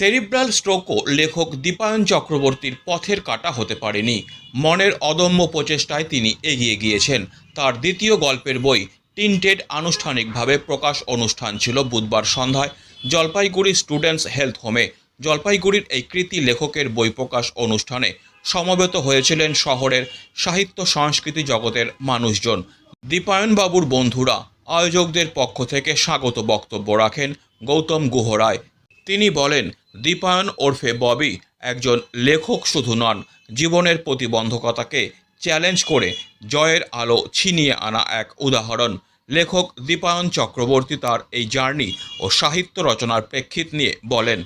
Cerebral স্ট্রোকও লেখক দীপায়ন চক্রবর্তীর পথের কাটা হতে পারেনি। মনের অদম্য প্রচেষ্টায় তিনি এগিয়ে গিয়েছেন। তার দ্বিতীয় গল্পের বই টিনটেড আনুষ্ঠানিকভাবে প্রকাশ অনুষ্ঠান ছিল বুধবার সন্ধ্যায় জলপাইগুড়ি স্টুডেন্টস হেলথ হোমে। জলপাইগুড়ির এই কৃতি লেখকের বই প্রকাশ অনুষ্ঠানে সমবেত হয়েছিলেন শহরের সাহিত্য সংস্কৃতি জগতের মানুষজন। দীপায়নবাবুর বন্ধুরা আয়োজকদের পক্ষ থেকে স্বাগত বক্তব্য রাখেন গৌতম গুহ রায়। তিনি বলেন, দীপায়ন ওরফে ববি একজন লেখক শুধু নন, জীবনের প্রতিবন্ধকতাকে চ্যালেঞ্জ করে জয়ের আলো ছিনিয়ে আনা এক উদাহরণ। লেখক দীপায়ন চক্রবর্তী তার এই জার্নি ও সাহিত্য রচনার প্রেক্ষিত নিয়ে বলেন,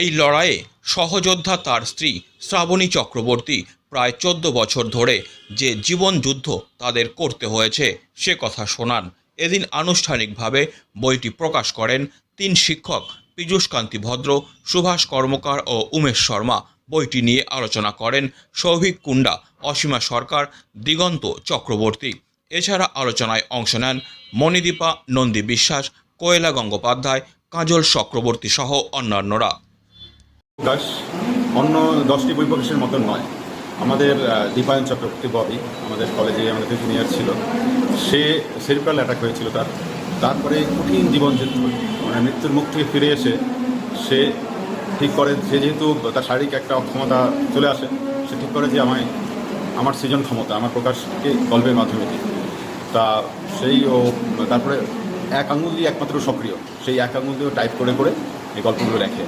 এই লড়াইয়ে সহযোদ্ধা তার স্ত্রী শ্রাবণী চক্রবর্তী প্রায় চোদ্দ বছর ধরে যে জীবন যুদ্ধ তাদের করতে হয়েছে, সে কথা শোনান। এদিন আনুষ্ঠানিকভাবে বইটি প্রকাশ করেন তিন শিক্ষক পীযূষকান্তি ভদ্র, সুভাষ কর্মকার ও উমেশ শর্মা বইটি নিয়ে আলোচনা করেন সৌভিক কুণ্ডা, অসীমা সরকার, দিগন্ত চক্রবর্তী। এছাড়া আলোচনায় অংশ নেন মণিদীপা, নন্দী বিশ্বাস, কোয়েলা গঙ্গোপাধ্যায়, কাজল চক্রবর্তী সহ অন্যান্যরা। অন্য দশটি বই প্রকাশের মতন নয়। আমাদের দীপায়ন চক্রবর্তী ববি, আমাদের কলেজে আমাদের জুনিয়র ছিল। সে সেরিব্রাল অ্যাটাক হয়েছিল তার। তারপরে কঠিন জীবন যুদ্ধ মানে মৃত্যুর মুখ থেকে ফিরে এসে সে ঠিক করে সে যেহেতু তার শারীরিক একটা অক্ষমতা চলে আসে, সে ঠিক করে যে আমায় আমার সৃজন ক্ষমতা, আমার প্রকাশকে গল্পের মাধ্যমে দিই। তা সেই ও তারপরে এক আঙুল দিয়ে একমাত্র সক্রিয়। সেই এক আঙুল দিয়েও টাইপ করে করে এই গল্পগুলো লেখে।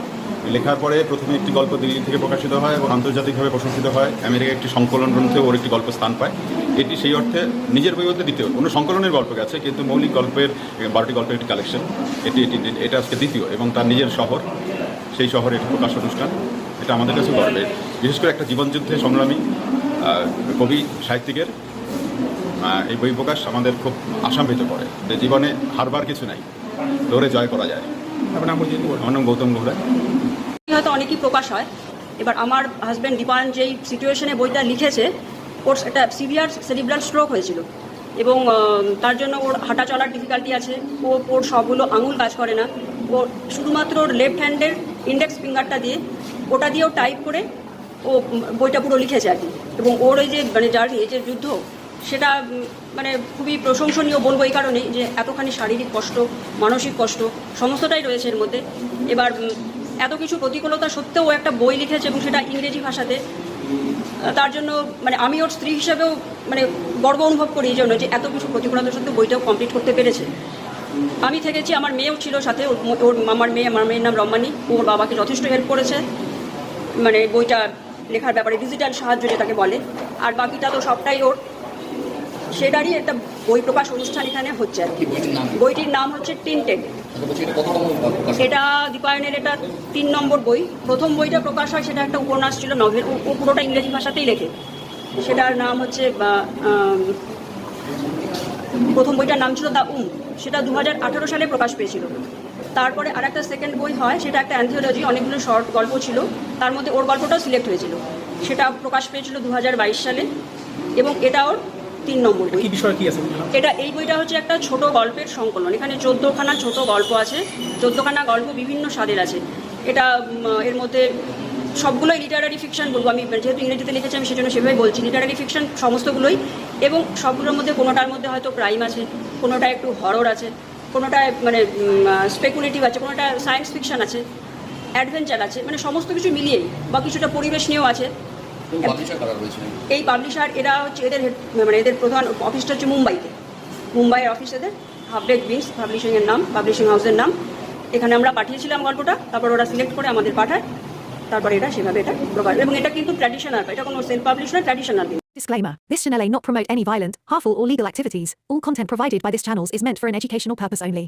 লেখার পরে প্রথমে একটি গল্প দিল্লি থেকে প্রকাশিত হয় এবং আন্তর্জাতিকভাবে প্রশংসিত হয়। আমেরিকা একটি সংকলন গ্রন্থে ওর একটি গল্প স্থান পায়। এটি সেই অর্থে নিজের বই বলতে দ্বিতীয়। কোনো সংকলনের গল্প গেছে কিন্তু মৌলিক গল্পের বারোটি গল্পের একটি কালেকশন এটি এটি এটা আজকে দ্বিতীয় এবং তার নিজের শহর। সেই শহরে এটি প্রকাশ অনুষ্ঠান। এটা আমাদের কাছে গর্বের বিশেষ করে একটা জীবনযুদ্ধে সংগ্রামী কবি সাহিত্যিকের এই বই প্রকাশ আমাদের খুব আশান্বিত করে যে জীবনে হারবার কিছু নাই। দৌড়ে জয় করা যায়। আপনার নাম। আমার নাম গৌতম গোহরা হয়তো অনেকই প্রকাশ হয়। এবার আমার হাজব্যান্ড দীপায়ন যেই সিচুয়েশনে বইটা লিখেছে, ওর একটা সিভিয়ার সেরিব্রাল স্ট্রোক হয়েছিল এবং তার জন্য ওর হাঁটা চলার ডিফিকাল্টি আছে, ও, ওর সবগুলো আঙুল কাজ করে না। ও শুধুমাত্র ওর লেফট হ্যান্ডের ইন্ডেক্স ফিঙ্গারটা দিয়ে, ওটা দিয়েও টাইপ করে ও বইটা পুরো লিখেছে আর কি। এবং ওর ওই যে মানে যার এই যে যুদ্ধ, সেটা মানে খুবই প্রশংসনীয় বলব এই কারণেই যে এতখানি শারীরিক কষ্ট, মানসিক কষ্ট, সমস্তটাই রয়েছে এর মধ্যে। এবার এত কিছু প্রতিকূলতা সত্ত্বেও একটা বই লিখেছে এবং সেটা ইংরেজি ভাষাতে। তার জন্য মানে আমি ওর স্ত্রী হিসেবেও মানে গর্ব অনুভব করি এই জন্য যে এত কিছু প্রতিকূলতা সত্ত্বেও বইটাও কমপ্লিট করতে পেরেছে। আমি থেকেছি আমার মেয়েও ছিল সাথে ওর ওর আমার মেয়ে আমার মেয়ের নাম রম্মানি ওর বাবাকে যথেষ্ট হেল্প করেছে। মানে বইটা লেখার ব্যাপারে ডিজিটাল সাহায্য যেটাকে বলে। আর বাকিটা তো সবটাই ওর। সেটারই একটা বই প্রকাশ অনুষ্ঠান এখানে হচ্ছে আর কি। বইটির নাম? হচ্ছে টিনটেড এটা দীপায়নের এটা তিন নম্বর বই। প্রথম বইটা প্রকাশ হয়, সেটা একটা উপন্যাস ছিল, নভেল, ও পুরোটা ইংরেজি ভাষাতেই লেখে। সেটার নাম হচ্ছে প্রথম বইটার নাম ছিল দ্য উম। সেটা দু হাজার আঠেরো সালে প্রকাশ পেয়েছিল। তারপরে আর একটা সেকেন্ড বই হয়, সেটা একটা অ্যান্থিওলজি অনেকগুলো শর্ট গল্প ছিল। তার মধ্যে ওর গল্পটাও সিলেক্ট হয়েছিল। সেটা প্রকাশ পেয়েছিল দু হাজার বাইশ সালে। এবং এটা ওর তিন নম্বর বই বিষয় কি আছে এটা এই বইটা হচ্ছে একটা ছোট গল্পের সংকলন। এখানে চোদ্দোখানা ছোট গল্প আছে চোদ্দোখানা গল্প বিভিন্ন স্বাদের আছে। এটা এর মধ্যে সবগুলোই লিটারারি ফিকশন বলব আমি। যেহেতু ইংরেজিতে লিখেছি আমি সেজন্য সেভাবে বলছি। লিটারারি ফিকশন সমস্তগুলোই এবং সবগুলোর মধ্যে কোনোটার মধ্যে হয়তো ক্রাইম আছে কোনোটা একটু হরর আছে কোনোটায় মানে স্পেকুলেটিভ আছে কোনোটা সায়েন্স ফিকশন আছে অ্যাডভেঞ্চার আছে মানে সমস্ত কিছু মিলিয়েই বা কিছুটা পরিবেশ নিয়েও আছে। এই পাবলিশার এরা হচ্ছে এদের মানে এদের প্রধান অফিসটা হচ্ছে মুম্বাইতে। মুম্বাইয়ের অফিস এদের। হাফডেক বিংস পাবলিশিংয়ের নাম পাবলিশিং হাউসের নাম। এখানে আমরা পাঠিয়েছিলাম গল্পটা তারপর ওরা সিলেক্ট করে আমাদের পাঠায়। তারপর এটা সেভাবে এটা প্রকাশ এবং এটা কিন্তু ট্র্যাডিশনাল এটা কোনো সেলফ পাবলিশ নয় traditional Disclaimer This channel may not promote any violent, harmful, or legal activities. All content provided by this channel is meant for an educational purpose only.